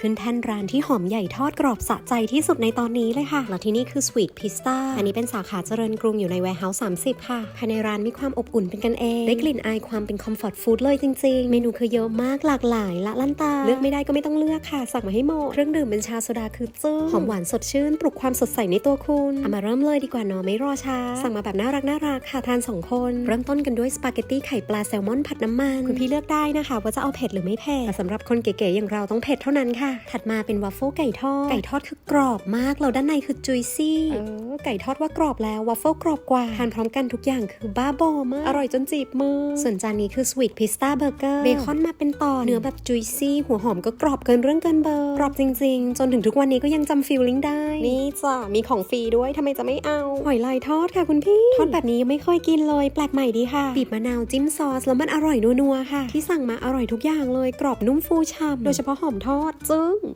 ขึ้นแท่นร้านที่หอมใหญ่ทอดกรอบสะใจที่สุดในตอนนี้เลยค่ะ แล้วที่นี่คือ Sweet Pista อันนี้เป็นสาขาเจริญกรุงอยู่ใน Warehouse 30ค่ะ ภายในร้านมีความอบอุ่นเป็นกันเอง ได้กลิ่นอายความเป็น comfort food เลยจริง ๆ เมนูคือเยอะมากหลากหลาย ละลั่นตา เลือกไม่ได้ก็ไม่ต้องเลือกค่ะ สั่งมาให้หมดเครื่องดื่มเป็นชาโซดาคือจึ้งหอมหวานสดชื่น ปลุกความสดใสในตัวคุณเอามาเริ่มเลยดีกว่าเนาะไม่รอช้า สั่งมาแบบน่ารักน่ารักค่ะทานสองคน เริ่มต้นกันด้วยสปาเกตตี้ไข่ปลาแซลมอนผัดน้ำมันคุณพี่เลือกได้นะคะ ว่าจะเอาเผ็ดหรือไม่เผ็ดแต่สำหรับคนเก๋ๆอย่างเราต้องเผ็ดเท่านั้นค่ะถัดมาเป็นวัฟเฟิลไก่ทอด ไก่ทอดคือกรอบมากแล้วด้านในคือจุยซี่ เออ ไก่ทอดว่ากรอบแล้ววัฟเฟิลกรอบกว่า ทานพร้อมกันทุกอย่างคือบ้าบอมาก อร่อยจนจีบมือ ส่วนจานนี้คือสวีทพิสต้าเบอร์เกอร์ เบคอนมาเป็นต่อเนื้อแบบจุยซี่ หัวหอมก็กรอบเกินเรื่องเกินเบอร์ กรอบจริงๆ จนถึงทุกวันนี้ก็ยังจำฟีลลิ่งได้ นี่จ้ะ มีของฟรีด้วยทำไมจะไม่เอา หอยลายทอดค่ะคุณพี่ ทอดแบบนี้ยังไม่เคยกินเลย แปลกใหม่ดีค่ะ บีบมะนาวจิ้มซอสแล้วมันอร่อยนัวๆค่ะ ที่สั่งมาอร่อยทุกอย่างเลย กรอบนุ่มฟูฉ่ำโดยเฉพาะหอมทอดจึ้ง